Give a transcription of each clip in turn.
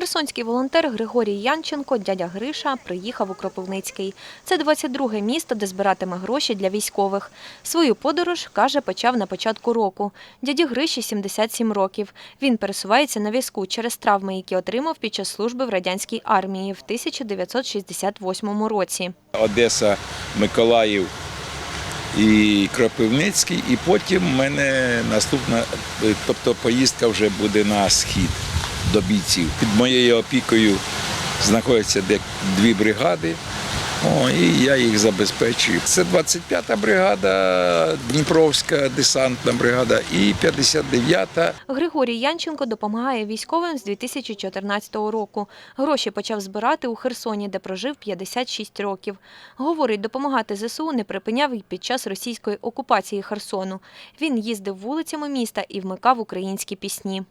Херсонський волонтер Григорій Янченко, дядя Гриша, приїхав у Кропивницький. Це 22-ге місто, де збиратиме гроші для військових. Свою подорож, каже, почав на початку року. Дяді Гриші 77 років. Він пересувається на візку через травми, які отримав під час служби в радянській армії в 1968 році. Одеса, Миколаїв і Кропивницький, і потім в мене наступна, тобто поїздка вже буде на схід до бійців. Під моєю опікою знаходяться де дві бригади. О, і я їх забезпечую. Це 25-та бригада, Дніпровська десантна бригада і 59-та Григорій Янченко допомагає військовим з 2014 року. Гроші почав збирати у Херсоні, де прожив 56 років. Говорить, допомагати ЗСУ не припиняв і під час російської окупації Херсону. Він їздив вулицями міста і вмикав українські пісні.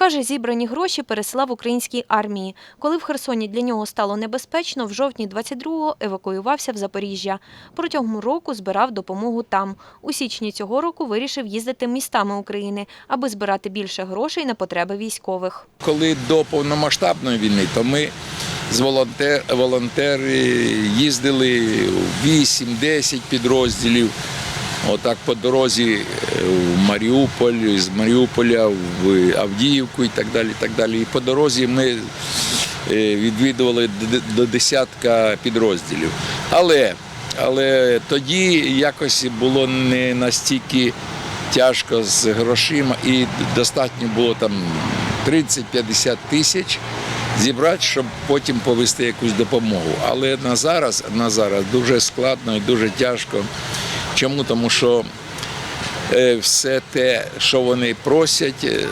Каже, зібрані гроші пересилав українській армії. Коли в Херсоні для нього стало небезпечно, в жовтні 22-го евакуювався в Запоріжжя. Протягом року збирав допомогу там. У січні цього року вирішив їздити містами України, аби збирати більше грошей на потреби військових. Коли до повномасштабної війни, то ми з волонтер, волонтери їздили 8-10 підрозділів. Отак по дорозі е, в Маріуполь, з Маріуполя в Авдіївку і так далі. І, так далі. і по дорозі ми е, відвідували до десятка підрозділів. Але, але тоді якось було не настільки тяжко з грошима і достатньо було там 30-50 тисяч зібрати, щоб потім повести якусь допомогу. Але на зараз, на зараз дуже складно і дуже тяжко. Чому? Тому що е, все те, що вони просять, е,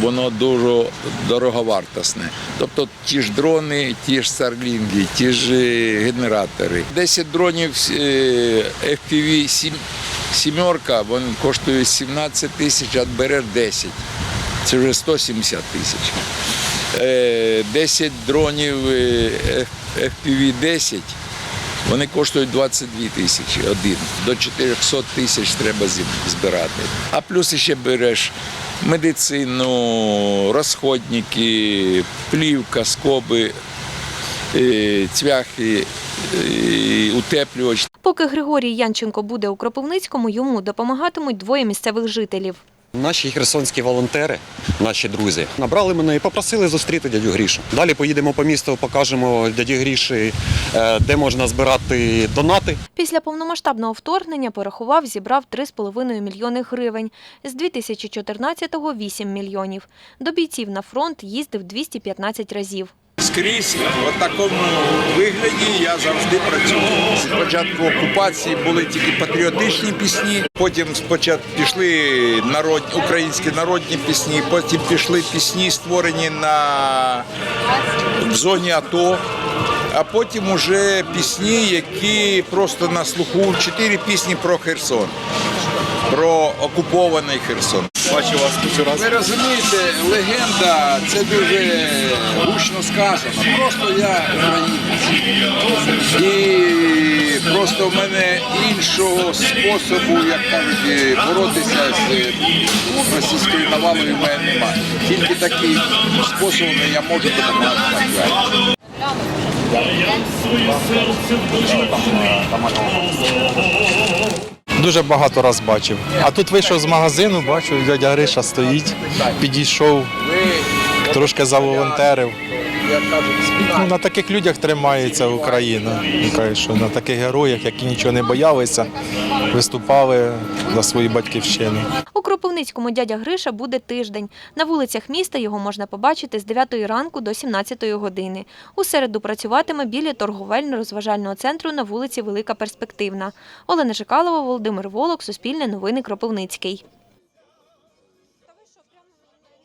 воно дуже дороговартісне. Тобто ті ж дрони, ті ж старлінги, ті ж е, генератори. 10 дронів FPV сімерка, вони коштують 17 тисяч, а береш 10. Це вже 170 тисяч. Е, 10 дронів е, FPV-10 вони коштують 22 тисячі один. До 400 тисяч треба збирати. А плюс ще береш медицину, розходники, плівка, скоби, е, цвяхи, е, утеплювач. Поки Григорій Янченко буде у Кропивницькому, йому допомагатимуть двоє місцевих жителів. Наші херсонські волонтери, наші друзі, набрали мене і попросили зустріти дядю Грішу. Далі поїдемо по місту, покажемо дяді Гріші, е, де можна збирати донати. Після повномасштабного вторгнення порахував, зібрав 3,5 мільйони гривень. З 2014-го – 8 мільйонів. До бійців на фронт їздив 215 разів. Скрізь в такому вигляді я завжди працював. Спочатку окупації були тільки патріотичні пісні, потім спочатку пішли народні, українські народні пісні, потім пішли пісні, створені на в зоні АТО. А потім уже пісні, які просто на слуху. Чотири пісні про Херсон, про окупований Херсон. Бачу вас вчора. Ви розумієте, легенда це дуже гучно сказано. Просто я українець. І просто в мене іншого способу, як кажуть, боротися з російською навалою в мене немає. Тільки таким способом я можу допомагати так далі. Дуже багато раз бачив. А тут вийшов з магазину, бачу, дядя Гриша стоїть, підійшов, трошки заволонтерив. Як кажуть, Ну, на таких людях тримається Україна. Що на таких героях, які нічого не боялися, виступали за свою батьківщину. У Кропивницькому дядя Гриша буде тиждень. На вулицях міста його можна побачити з 9 ранку до 17 години. У середу працюватиме біля торговельно-розважального центру на вулиці Велика Перспективна. Олена Жикалова, Володимир Волок, Суспільне новини Кропивницький.